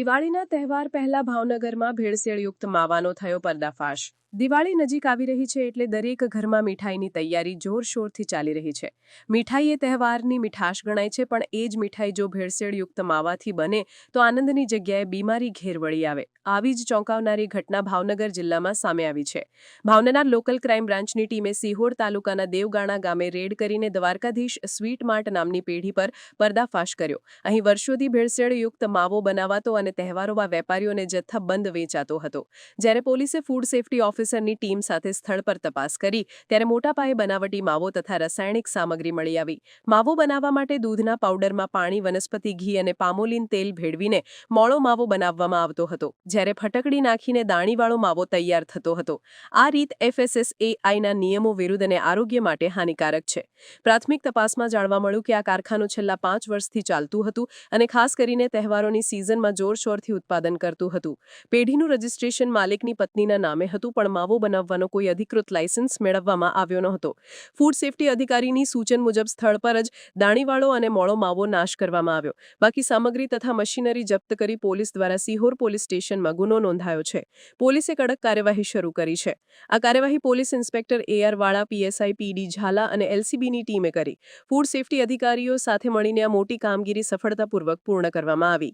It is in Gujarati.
દિવાળીના તહેવાર પહેલા ભાવનગરમાં ભેળસેળયુક્ત માવાનો થયો પર્દાફાશ. દિવાળી નજીક આવી રહી છે એટલે દરેક ઘરમાં મીઠાઈની તૈયારી જોરશોરથી ચાલી રહી છે. મીઠાઈ એ તહેવારની મીઠાશ ગણાય છે, પણ એ જ મીઠાઈ જો ભેળસેળયુક્ત માવાથી બને, તો આનંદની જગ્યાએ બીમારી ઘેર વળી આવે. આવી જ ચોંકાવનારી ઘટના ભાવનગર જિલ્લામાં સામે આવી છે. ભાવનગર લોકલ ક્રાઇમ બ્રાન્ચની ટીમે સિહોર તાલુકાના દેવગાણા ગામે રેડ કરીને દ્વારકાધીશ સ્વીટ માર્ટ નામની પેઢી પર પર્દાફાશ કર્યો. અહીં વર્ષોથી ભેળસેળયુક્ત માવો બનાવાતો અને તહેવારોમાં વેપારીઓને જથ્થાબંધ વેચાતો હતો. જ્યારે પોલીસે ફૂડ સેફ્ટી ઓફિસરની ટીમ સાથે સ્થળ પર તપાસ કરી, ત્યારે મોટા પાયે બનાવટી માવો તથા રાસાયણિક સામગ્રી મળી આવી. માવો બનાવવા માટે દૂધના પાવડરમાં પાણી, વનસ્પતિ ઘી અને પામોલીન તેલ ભેળવીને મોળો માવો બનાવવામાં આવતો હતો, જ્યારે ફટકડી નાખીને દાણીવાળો માવો તૈયાર થતો હતો. આ રીત એફએસએસએઆઈના નિયમો વિરુદ્ધ અને આરોગ્ય માટે હાનિકારક છે. પ્રાથમિક તપાસમાં જાણવા મળ્યું કે આ કારખાનું છેલ્લા પાંચ વર્ષથી ચાલતું હતું અને ખાસ કરીને તહેવારોની સિઝનમાં જોરશોરથી ઉત્પાદન કરતું હતું. પેઢીનું રજિસ્ટ્રેશન માલિકની પત્નીના નામે હતું, પણ માવો બનાવવાનો કોઈ અધિકૃત લાયસન્સ મેળવવામાં આવ્યો નહોતો. ફૂડ સેફ્ટી અધિકારીની સૂચન મુજબ સ્થળ પર જ દાણીવાળો અને મોળો માવો નાશ કરવામાં આવ્યો. બાકી સામગ્રી તથા મશીનરી જપ્ત કરી પોલીસ દ્વારા સિહોર પોલીસ સ્ટેશનમાં ગુનો નોંધાયો છે. પોલીસે કડક કાર્યવાહી શરૂ કરી છે. આ કાર્યવાહી police inspector A R Vala PSI P D Jhala અને એલસીબીની ટીમે કરી. ફૂડ સેફ્ટી અધિકારીઓ સાથે મળીને આ મોટી કામગીરી સફળતાપૂર્વક પૂર્ણ કરવામાં આવી.